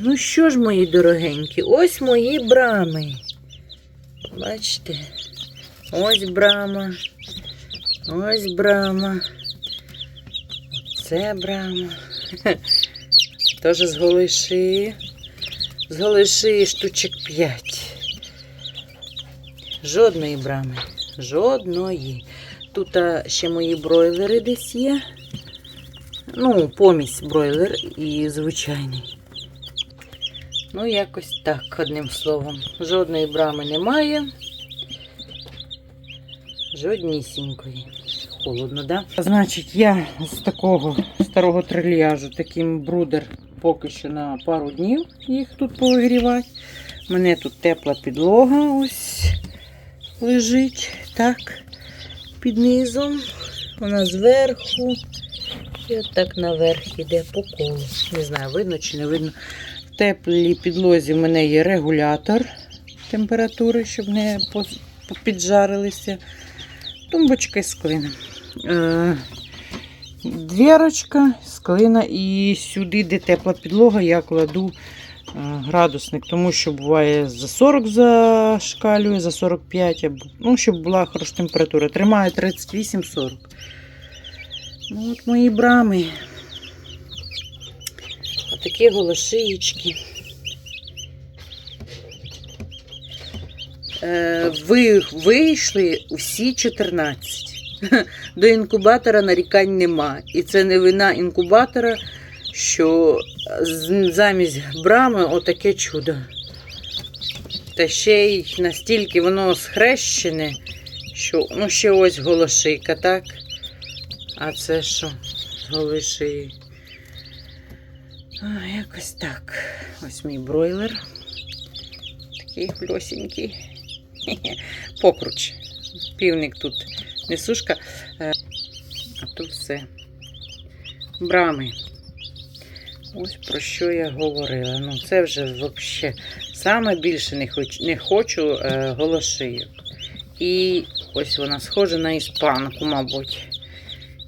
Ну що ж, мої дорогенькі, ось мої брами. Бачите? Ось брама. Ось брама. Це брама. Теж з голиши. З голиши штучок 5. Жодної брами. Жодної. Тут ще мої бройлери десь є. Ну, помість бройлер і звичайний. Ну, якось так, одним словом. Жодної брами немає. Жоднісінької. Холодно, да? Значить, я з такого старого трильяжу, таким брудер поки що на пару днів їх тут повигрівати. Мене тут тепла підлога ось лежить, так, під низом. Вона зверху. І отак наверх іде по колу. Не знаю, видно чи не видно. Теплій підлозі в мене є регулятор температури, щоб не піджарилися. Тумбочка з клином. Е, Двірочка з клина і сюди, де тепла підлога, я кладу е, градусник, тому що буває за 40 зашкалює, за 45, або, ну, щоб була хороша температура. Тримає 38-40. Ну, от мої брами. Отакі голошиєчки. Е, ви, вийшли усі 14. До інкубатора нарікань нема. І це не вина інкубатора, що замість брами отаке чудо. Та ще й настільки воно схрещене, що ну ще ось голошийка, так? А це що? Голиші. А, якось так. Ось мій бройлер. Такий бльосенький. Покруч. Півник тут несушка. Е, А то все. Брами. Ось про що я говорила. Ну, це вже взагалі саме більше не хочу, не хочу е, голошийок. І ось вона схожа на іспанку, мабуть.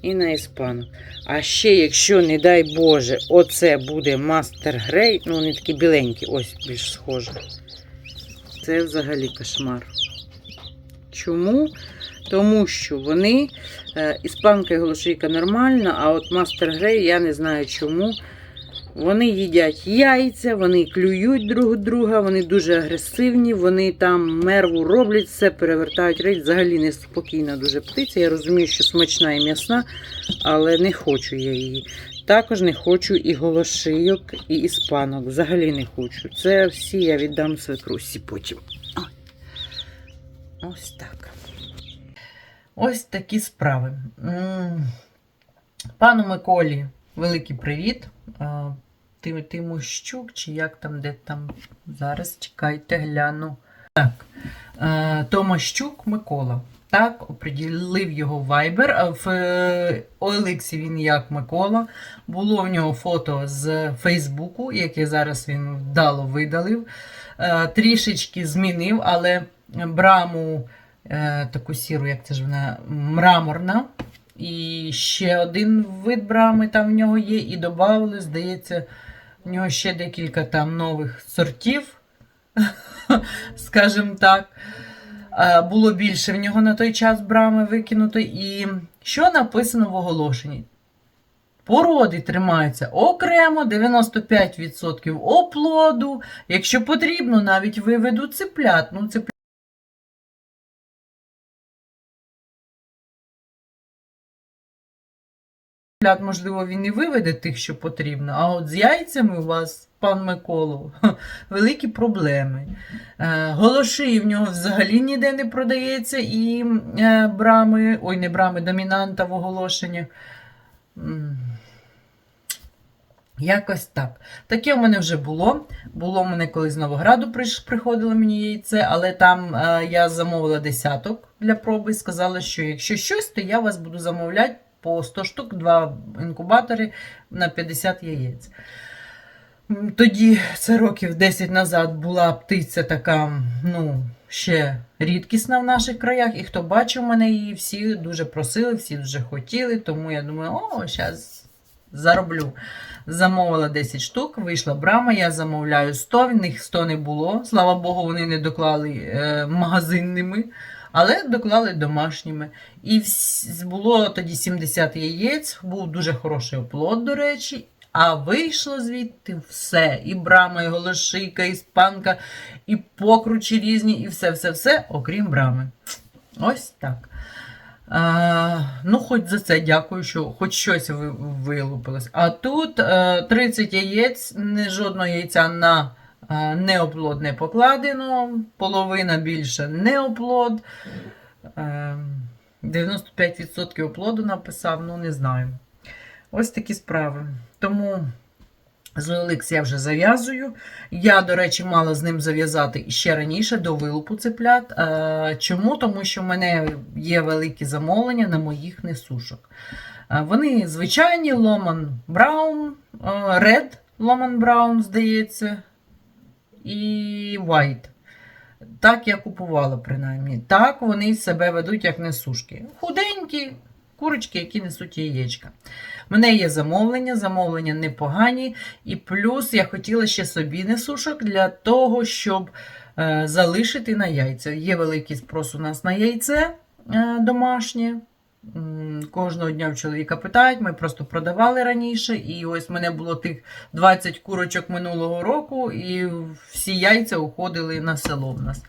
І на іспану. А ще, якщо, не дай Боже, оце буде мастер грей, ну вони такі біленькі, ось більш схожі. Це взагалі кошмар. Чому? Тому що вони, е, іспанка і голошийка нормальна, а от мастер грей, я не знаю чому. Вони їдять яйця, вони клюють друг друга, вони дуже агресивні, вони там мерву роблять, все перевертають рейд. Взагалі неспокійна дуже птиця. Я розумію, що смачна і м'ясна, але не хочу я її. Також не хочу і голошийок, і іспанок. Взагалі не хочу. Це всі я віддам свекрусі потім. Ось так. Ось такі справи. Пану Миколі, великий привіт. А, Ти, Тимощук, чи як там, де там. Зараз чекайте, гляну. Так. Томащук Микола. Так, оприділив його Viber. В е, OLX він як Микола. Було в нього фото з Фейсбуку, яке зараз він вдало видалив. Трішечки змінив, але браму е, таку сіру, як це ж вона, мраморна. І ще один вид брами там в нього є. І додали, здається, в нього ще декілька там нових сортів, скажімо так. Було більше в нього на той час брами викинуто. І що написано в оголошенні? Породи тримаються окремо, 95% оплоду. Якщо потрібно, навіть виведу цеплят. Ну, цеплят можливо, він і виведе тих, що потрібно. А от з яйцями у вас, пан Миколо, великі проблеми. Е, Голошиї в нього взагалі ніде не продається, і е, брами, ой, не брами, домінанта в оголошеннях. Якось так. Таке в мене вже було. Було в мене коли з Новограду приходило мені яйце, але там е, я замовила десяток для проби сказала, що якщо щось, то я вас буду замовляти по 100 штук, два інкубатори на 50 яєць. Тоді, це років 10 назад, була птиця така, ну, ще рідкісна в наших краях. І хто бачив мене її, всі дуже просили, всі дуже хотіли. Тому я думаю, о, зараз зароблю. Замовила 10 штук, вийшла брама, я замовляю 100, в них 100 не було. Слава Богу, вони не доклали е, магазинними, але доклали домашніми. І було тоді 70 яєць, був дуже хороший оплот, до речі. А вийшло звідти все. І брама, і голошийка, і спанка, і покручі різні, і все-все-все, окрім брами. Ось так. А, ну, хоч за це дякую, що хоч щось ви- вилупилось. А тут е, 30 яєць, не жодного яйця на е, неоплод не покладено, половина більше неоплод. Е, 95% оплоду написав, ну не знаю. Ось такі справи. Тому з OLX я вже зав'язую. Я, до речі, мала з ним зав'язати ще раніше до вилупу цеплят. Е, Чому? Тому що в мене є великі замовлення на моїх несушок. Е, Вони звичайні Ломан Браун, Red Ломан Браун, здається, і White. Так я купувала, принаймні. Так вони себе ведуть, як несушки. Худенькі курочки, які несуть яєчка. У мене є замовлення, замовлення непогані. І плюс я хотіла ще собі несушок для того, щоб е, залишити на яйця. Є великий спрос у нас на яйце е, домашнє. Кожного дня в чоловіка питають, ми просто продавали раніше, і ось мене було тих 20 курочок минулого року, і всі яйця уходили на село в нас.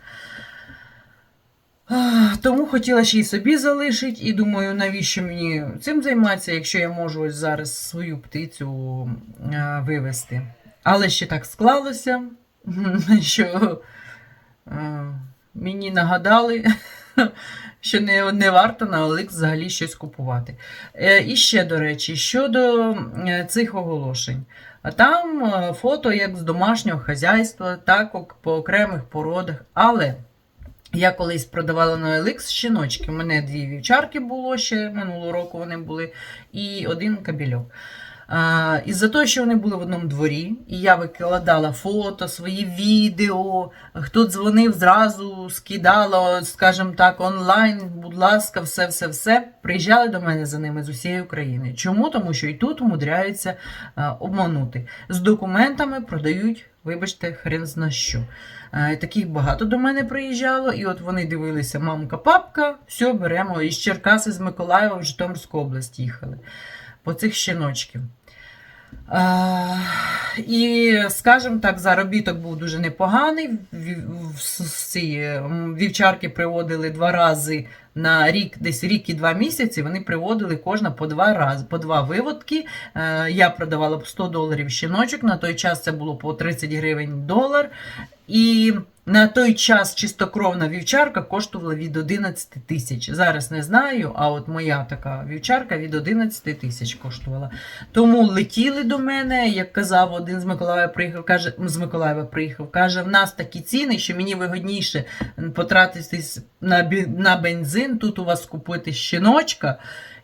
Тому хотіла ще й собі залишити, і думаю, навіщо мені цим займатися, якщо я можу ось зараз свою птицю вивезти. Але ще так склалося, що мені нагадали, що не, не варто на OLX взагалі щось купувати. Е, і ще, до речі, щодо е, цих оголошень. Там е, фото як з домашнього хазяйства, так по окремих породах. Але я колись продавала на OLX щіночки. У мене дві вівчарки було ще минулого року вони були, і один кабельок. Із-за того, що вони були в одному дворі, і я викладала фото, свої відео, хто дзвонив, зразу скидала, скажімо так, онлайн, будь ласка, все-все-все. Приїжджали до мене за ними з усієї України. Чому? Тому що і тут умудряються а, обманути. З документами продають, вибачте, хрен зна що. Е, Таких багато до мене приїжджало, і от вони дивилися, мамка, папка, все, беремо. Із Черкаси з Миколаєва в Житомирську область їхали по цих щіночків. А, і, скажімо так, заробіток був дуже непоганий. Ці вівчарки приводили два рази на рік, десь рік і два місяці. Вони приводили кожна по два рази, по два виводки. Е, Я продавала по 100 доларів щіночок. На той час це було по 30 гривень долар. І на той час чистокровна вівчарка коштувала від 11 тисяч. Зараз не знаю, а от моя така вівчарка від 11 тисяч коштувала. Тому летіли до мене, як казав один з Миколаєва приїхав, каже, з Миколаєва приїхав, каже, в нас такі ціни, що мені вигодніше потратитись на, на бензин, тут у вас купити щіночка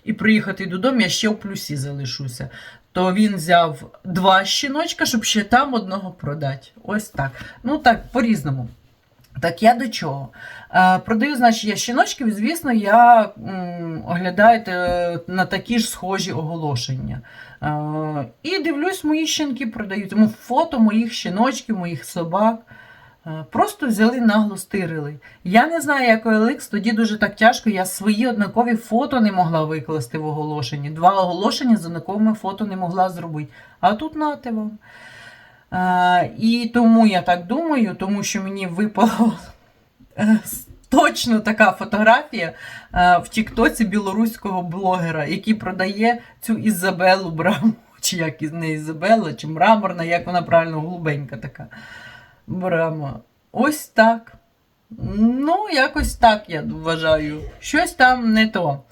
і приїхати додому, я ще в плюсі залишуся. То він взяв два щіночка, щоб ще там одного продати. Ось так. Ну так, по-різному. Так я до чого? Е, продаю, значить, я щіночків, звісно, я оглядаю е, на такі ж схожі оголошення. Е, і дивлюсь, мої щенки продають. Тому фото моїх щіночків, моїх собак. Е, Просто взяли нагло стирили. Я не знаю, як OLX, тоді дуже так тяжко. Я свої однакові фото не могла викласти в оголошенні. Два оголошення з однаковими фото не могла зробити. А тут нате вам. Е, і тому я так думаю, тому що мені випала е, точно така фотографія в Тіктоці білоруського блогера, який продає цю Ізабелу Браму, чи як не Ізабела, чи мраморна, як вона правильно голубенька така. Брама. Ось так. Ну, якось так, я вважаю. Щось там не то.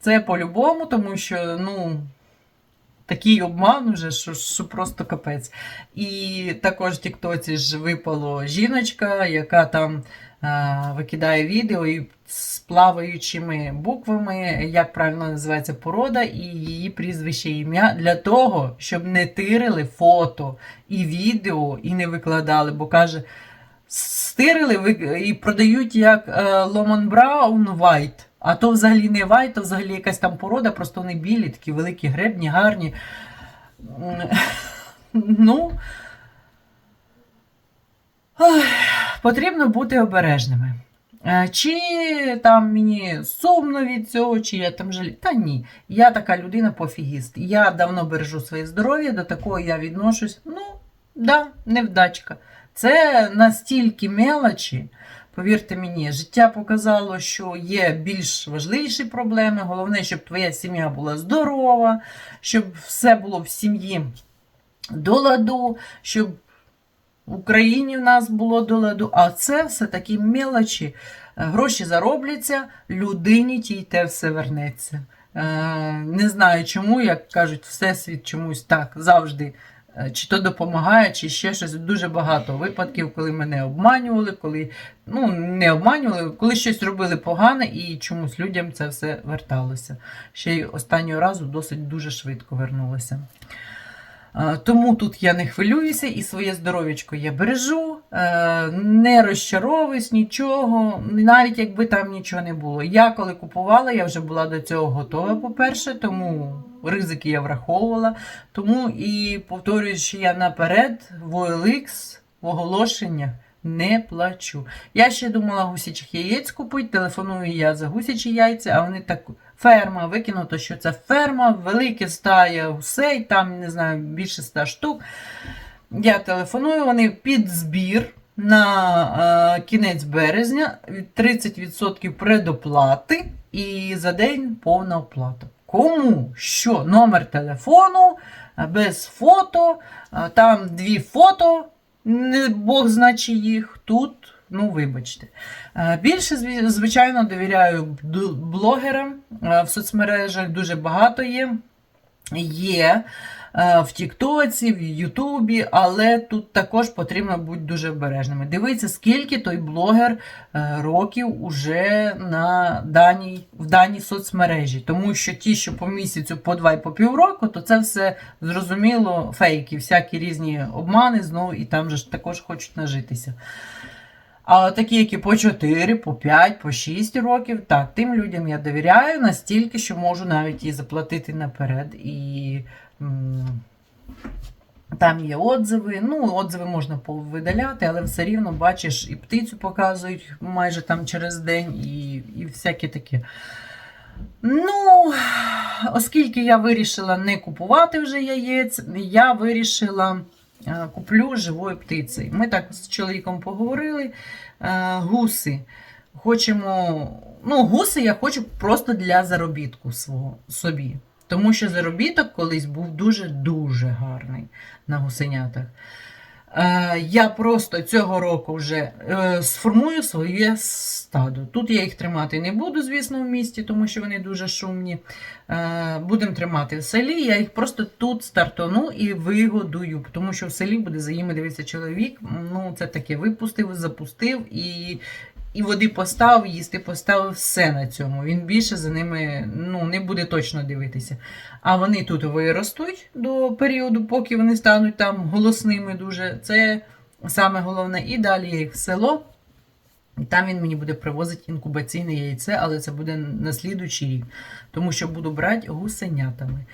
Це по-любому, тому що, ну, такий обман уже, що, що просто капець. І також в Тіктоці ж випало жіночка, яка там а, викидає відео і з плаваючими буквами, як правильно називається порода, і її прізвище і ім'я для того, щоб не тирили фото і відео і не викладали, бо каже. Стирили і продають як е, Ломан Браун White. А то взагалі не White, то взагалі якась там порода, просто вони білі, такі великі гребні, гарні. Ну, ах, потрібно бути обережними. Е, Чи там мені сумно від цього, чи я там жалію. Та ні. Я така людина пофігіст. Я давно бережу своє здоров'я, до такого я відношусь. Ну, да, невдачка. Це настільки мелочі. Повірте мені, життя показало, що є більш важливіші проблеми. Головне, щоб твоя сім'я була здорова, щоб все було в сім'ї до ладу, щоб в Україні в нас було до ладу. А це все такі мелочі. Е, Гроші заробляться, людині тій те все вернеться. Е, Не знаю чому, як кажуть, всесвіт чомусь так завжди. е, Чи то допомагає, чи ще щось. Дуже багато випадків, коли мене обманювали, коли ну не обманювали, коли щось робили погане, і чомусь людям це все верталося. Ще й останнього разу досить дуже швидко вернулося. Е, Тому тут я не хвилююся і своє здоров'ячко я бережу, е, не розчаровуюсь нічого, навіть якби там нічого не було. Я коли купувала, я вже була до цього готова, по-перше, тому ризики я враховувала. Тому і повторюю, що я наперед в OLX в оголошеннях не плачу. Я ще думала гусячих яєць купити, телефоную я за гусячі яйця, а вони так. Ферма, викинуто, що це ферма, велике стая гусей, там, не знаю, більше ста штук. Я телефоную, вони під збір на е, кінець березня, 30% предоплати і за день повна оплата. Кому що? Номер телефону, без фото, е, там дві фото, не Бог значить їх. Тут, ну, вибачте. Е, Більше, звичайно, довіряю блогерам е, в соцмережах, дуже багато є. Є в Тіктоці, в Ютубі, але тут також потрібно бути дуже обережними. Дивіться, скільки той блогер е, років уже на даній, в даній соцмережі. Тому що ті, що по місяцю, по два і по півроку, то це все зрозуміло фейки, всякі різні обмани знову, і там же також хочуть нажитися. А такі, які по 4, по 5, по 6 років, так, тим людям я довіряю настільки, що можу навіть і заплатити наперед. І там є отзиви. Ну, отзиви можна повидаляти, але все рівно бачиш, і птицю показують майже там через день, і, і всяке таке. Ну, оскільки я вирішила не купувати вже яєць, я вирішила куплю живої птиці. Ми так з чоловіком поговорили. Е, Гуси. Хочемо. Ну, гуси я хочу просто для заробітку свого собі. Тому що заробіток колись був дуже-дуже гарний на гусенятах. Е, я просто цього року вже е, сформую своє стадо. Тут я їх тримати не буду, звісно, в місті, тому що вони дуже шумні. Е, будемо тримати в селі. Я їх просто тут стартону і вигодую, тому що в селі буде за ними дивитися чоловік. Ну, це таке випустив, запустив і. І води поставив, їсти поставив все на цьому. Він більше за ними ну, не буде точно дивитися. А вони тут виростуть до періоду, поки вони стануть там голосними дуже. Це саме головне. І далі їх в село. Там він мені буде привозити інкубаційне яйце, але це буде на слідуючий рік, тому що буду брати гусенятами.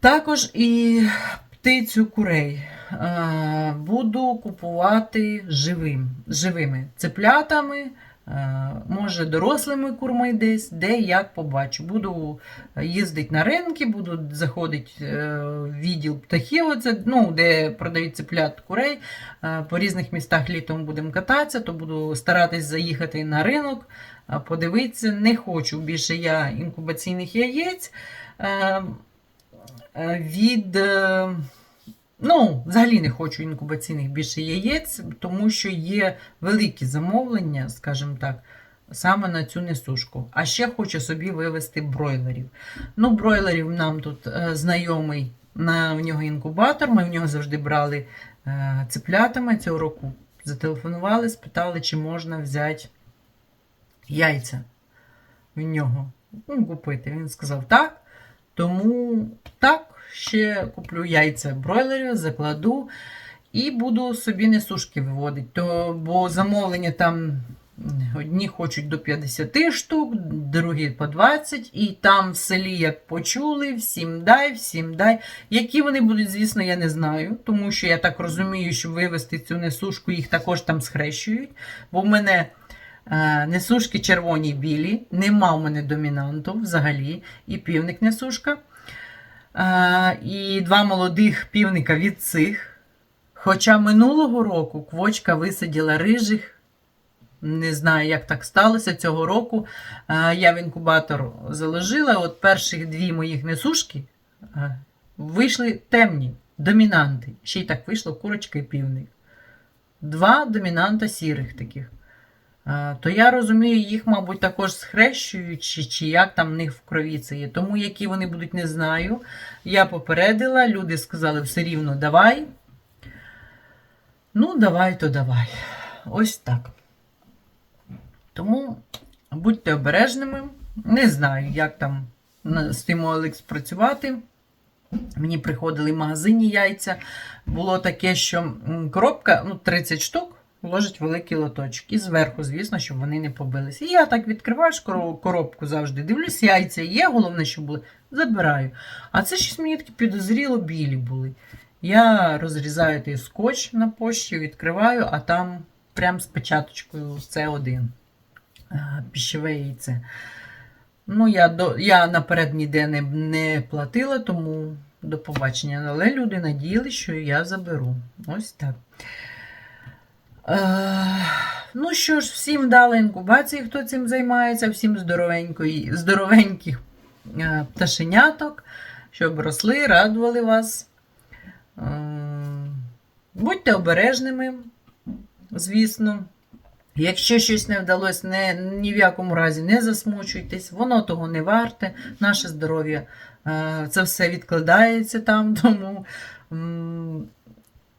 Також і птицю курей буду купувати живим, живими цеплятами, е, може дорослими курми десь, де як побачу. Буду їздити на ринки, буду заходити е, в відділ птахів, оце, ну, де продають цеплят курей. Е, По різних містах літом будемо кататися, то буду старатись заїхати на ринок, е, подивитися. Не хочу більше я інкубаційних яєць. Е, е, Від е, Ну, взагалі не хочу інкубаційних більше яєць, тому що є великі замовлення, скажімо так, саме на цю несушку. А ще хочу собі вивести бройлерів. Ну, бройлерів нам тут е, знайомий на в нього інкубатор. Ми в нього завжди брали е, цеплятами цього року. Зателефонували, спитали, чи можна взяти яйця в нього ну, купити. Він сказав так. Тому так, ще куплю яйця бройлерів, закладу і буду собі несушки виводити. То, бо замовлення там Одні хочуть до 50 штук, другі по 20, і там в селі, як почули, всім дай, всім дай. Які вони будуть, звісно, я не знаю, тому що я так розумію, що вивезти цю несушку, їх також там схрещують. Бо в мене е, несушки червоні білі, нема в мене домінанту взагалі, і півник несушка. Е, і два молодих півника від цих. Хоча минулого року квочка висадила рижих. Не знаю, як так сталося цього року. Е, Я в інкубатор заложила. От перших дві моїх несушки е, вийшли темні, домінанти. Ще й так вийшло курочка і півник. Два домінанта сірих таких. То я розумію, їх, мабуть, також схрещують, чи, як там в них в крові це є. Тому які вони будуть, не знаю. Я попередила, люди сказали все рівно давай. Ну, давай, то давай. Ось так. Тому будьте обережними. Не знаю, як там з тим OLX працювати. Мені приходили в магазині яйця. Було таке, що коробка, ну, 30 штук, ложить великий лоточок. І зверху, звісно, щоб вони не побилися. І я так відкриваю коробку завжди. Дивлюсь, яйця є, головне, щоб були. Забираю. А це щось мені таке підозріло білі були. Я розрізаю той скотч на пошті, відкриваю, а там прям з печаточкою це один піщове яйце. Ну, я, до, я наперед ніде не, не платила, тому до побачення. Але люди надіяли, що я заберу. Ось так. Е, ну що ж, всім дали інкубації, хто цим займається, всім здоровеньких е, пташеняток, щоб росли, радували вас. Е, будьте обережними, звісно. Якщо щось не вдалося, не, ні в якому разі не засмучуйтесь, воно того не варте, наше здоров'я це все відкладається там, тому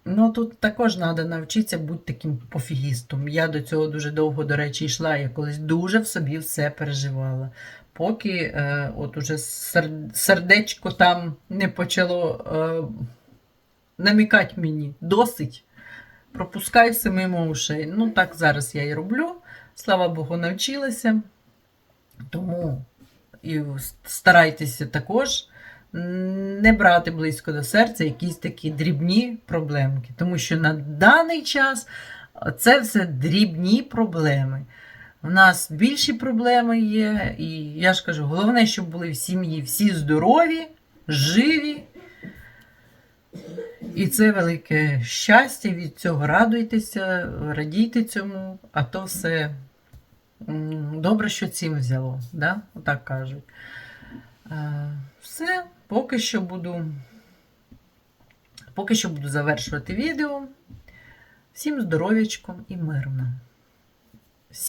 ну, тут також треба навчитися бути таким пофігістом. Я до цього дуже довго, до речі, йшла, я колись дуже в собі все переживала. Поки е, от уже сердечко там не почало е, намікати мені досить. Пропускай все мимо ушей. Ну, так зараз я і роблю. Слава Богу, навчилася. Тому і старайтеся також не брати близько до серця якісь такі дрібні проблемки. Тому що на даний час це все дрібні проблеми. У нас більші проблеми є, і я ж кажу, головне, щоб були в сім'ї всі здорові, живі. І це велике щастя, від цього радуйтеся, радійте цьому, а то все добре, що цим взяло, да? отак кажуть. Е, Все, поки що буду. Поки що буду завершувати відео. Всім здоров'ячком і мирно.